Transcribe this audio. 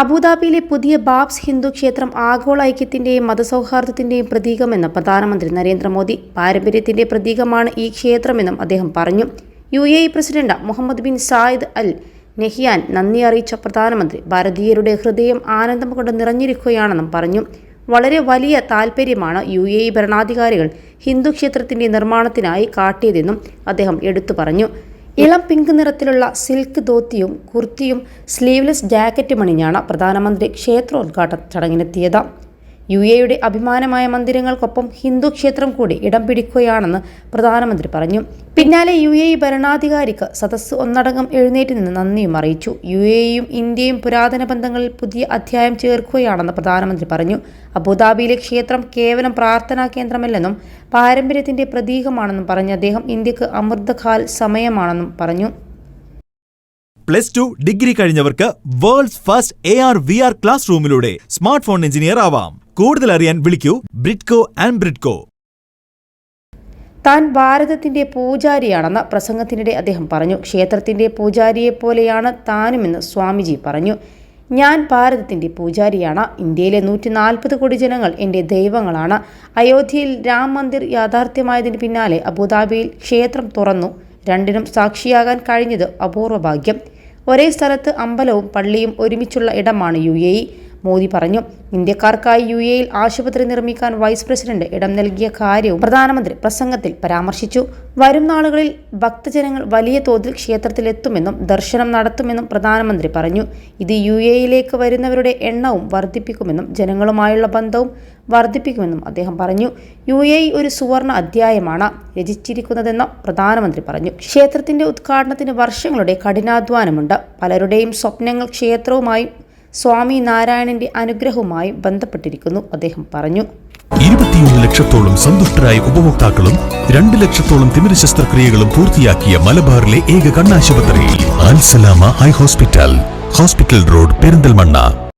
അബുദാബിയിലെ പുതിയ ബാബ്സ് ഹിന്ദു ക്ഷേത്രം ആഗോള ഐക്യത്തിന്റെയും മതസൗഹാർദ്ദത്തിന്റെയും പ്രതീകമെന്ന് പ്രധാനമന്ത്രി നരേന്ദ്രമോദി പാരമ്പര്യത്തിന്റെ പ്രതീകമാണ് ഈ ക്ഷേത്രമെന്നും അദ്ദേഹം പറഞ്ഞു. U A E president Mohammed bin Zayed Al Nahyan നന്ദി അറിയിച്ച പ്രധാനമന്ത്രി ഭാരതീയരുടെ ഹൃദയം ആനന്ദം കൊണ്ട് നിറഞ്ഞിരിക്കുകയാണെന്നും പറഞ്ഞു. വളരെ വലിയ താൽപ്പര്യമാണ് യു എ ഇ ഭരണാധികാരികൾ ഹിന്ദു ക്ഷേത്രത്തിന്റെ നിർമ്മാണത്തിനായി കാട്ടിയതെന്നും അദ്ദേഹം എടുത്തു പറഞ്ഞു. ഇളം പിങ്ക് നിറത്തിലുള്ള സിൽക്ക് ധോത്തിയും കുർത്തിയും സ്ലീവ്ലെസ് ജാക്കറ്റും അണിഞ്ഞാണ് പ്രധാനമന്ത്രി ക്ഷേത്രോദ്ഘാടന ചടങ്ങിനെത്തിയത്. യു എയുടെ അഭിമാനമായ മന്ദിരങ്ങൾക്കൊപ്പം ഹിന്ദു ക്ഷേത്രം കൂടി ഇടം പിടിക്കുകയാണെന്ന് പ്രധാനമന്ത്രി പറഞ്ഞു. പിന്നാലെ യു എ ഭരണാധികാരിക്ക് സദസ്സ് ഒന്നടങ്കം എഴുന്നേറ്റ് നിന്ന് നന്ദിയും അറിയിച്ചു. യു എയും ഇന്ത്യയും പുരാതന ബന്ധങ്ങളിൽ പുതിയ അധ്യായം ചേർക്കുകയാണെന്ന് പ്രധാനമന്ത്രി പറഞ്ഞു. അബുദാബിയിലെ ക്ഷേത്രം കേവലം പ്രാർത്ഥനാ കേന്ദ്രമല്ലെന്നും പാരമ്പര്യത്തിന്റെ പ്രതീകമാണെന്നും പറഞ്ഞ അദ്ദേഹം ഇന്ത്യയ്ക്ക് അമൃതകാൽ സമയമാണെന്നും പറഞ്ഞു. Plus two degree കഴിഞ്ഞവർക്ക് world's first A R V R class റൂമിലൂടെ smart phone engineer ആവാം. കൂടുതൽ അറിയാൻ വിളിക്കൂ ബ്രിഡ്കോ ആൻഡ് ബ്രിഡ്കോ. താൻ ഭാരതത്തിന്റെ പൂജാരിയാണെന്ന പ്രസംഗത്തിനിടെ അദ്ദേഹം പറഞ്ഞു ക്ഷേത്രത്തിന്റെ പൂജാരിയെ പോലെയാണ് താനുമെന്ന് സ്വാമിജി പറഞ്ഞു. ഞാൻ ഭാരതത്തിന്റെ പൂജാരിയാണ്. ഇന്ത്യയിലെ നൂറ്റി നാൽപ്പത് കോടി ജനങ്ങൾ എന്റെ ദൈവങ്ങളാണ്. അയോധ്യയിൽ രാം മന്ദിർ യാഥാർത്ഥ്യമായതിന് പിന്നാലെ അബുദാബിയിൽ ക്ഷേത്രം തുറന്നു. രണ്ടിനും സാക്ഷിയാകാൻ കഴിഞ്ഞത് അപൂർവ ഭാഗ്യം. ഒരേ സ്ഥലത്ത് അമ്പലവും പള്ളിയും ഒരുമിച്ചുള്ള ഇടമാണ് യു എ ഇ. മോദി പറഞ്ഞു. ഇന്ത്യക്കാർക്കായി യു എയിൽ ആശുപത്രി നിർമ്മിക്കാൻ വൈസ് പ്രസിഡന്റ് ഇടം നൽകിയ കാര്യവും പ്രധാനമന്ത്രി പ്രസംഗത്തിൽ പരാമർശിച്ചു. വരും നാളുകളിൽ ഭക്തജനങ്ങൾ വലിയ തോതിൽ ക്ഷേത്രത്തിലെത്തുമെന്നും ദർശനം നടത്തുമെന്നും പ്രധാനമന്ത്രി പറഞ്ഞു. ഇത് യു എയിലേക്ക് വരുന്നവരുടെ എണ്ണവും വർദ്ധിപ്പിക്കുമെന്നും ജനങ്ങളുമായുള്ള ബന്ധവും വർദ്ധിപ്പിക്കുമെന്നും അദ്ദേഹം പറഞ്ഞു. യു എ ഒരു സുവർണ അധ്യായമാണ് രചിച്ചിരിക്കുന്നതെന്ന് പ്രധാനമന്ത്രി പറഞ്ഞു. ക്ഷേത്രത്തിന്റെ ഉദ്ഘാടനത്തിന് വർഷങ്ങളുടെ കഠിനാധ്വാനമുണ്ട്. പലരുടെയും സ്വപ്നങ്ങൾ ക്ഷേത്രവുമായി സ്വാമി നാരായണന്റെ അനുഗ്രഹവുമായി ബന്ധപ്പെട്ടിരിക്കുന്നു. അദ്ദേഹം പറഞ്ഞു. ഇരുപത്തിയൊന്ന് ലക്ഷത്തോളം സന്തുഷ്ടരായ ഉപഭോക്താക്കളും രണ്ട് ലക്ഷത്തോളം തിമിര ശസ്ത്രക്രിയകളും പൂർത്തിയാക്കിയ മലബാറിലെ ഏക കണ്ണാശുപത്രി ഹോസ്പിറ്റൽ. Hospital road Perinthalmanna.